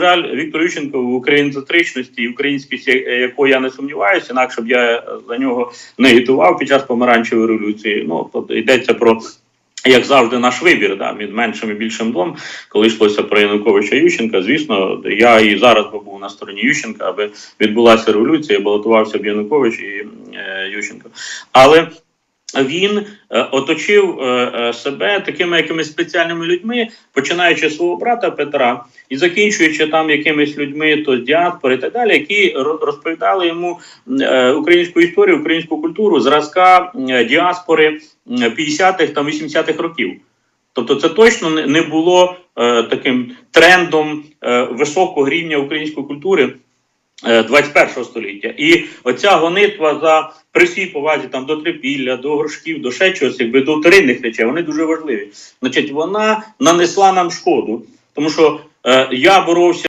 жаль, Віктор Ющенко в українцентричності і українськості, е, якої я не сумніваюся, інакше б я за нього не агітував під час помаранчевої революції. Ну тобто йдеться про. Як завжди, наш вибір да, між меншим і більшим злом, коли йшлося про Януковича Ющенка. Звісно, я і зараз би був на стороні Ющенка, аби відбулася революція, балотувався б Янукович і е, Ющенко. Але він е, оточив е, е, себе такими якимись спеціальними людьми, починаючи свого брата Петра і закінчуючи там якимись людьми, то діаспори і так далі, які ро- розповідали йому українську історію, українську культуру, зразка діаспори м, 50-х та 80-х років. Тобто, це точно не- було таким трендом високого рівня української культури. Е, 21 століття, і оця гонитва за при всій повазі там до трипілля, до горшків, до ще чогось, якби до вторинних речей, вони дуже важливі. Значить, вона нанесла нам шкоду, тому що е, я боровся.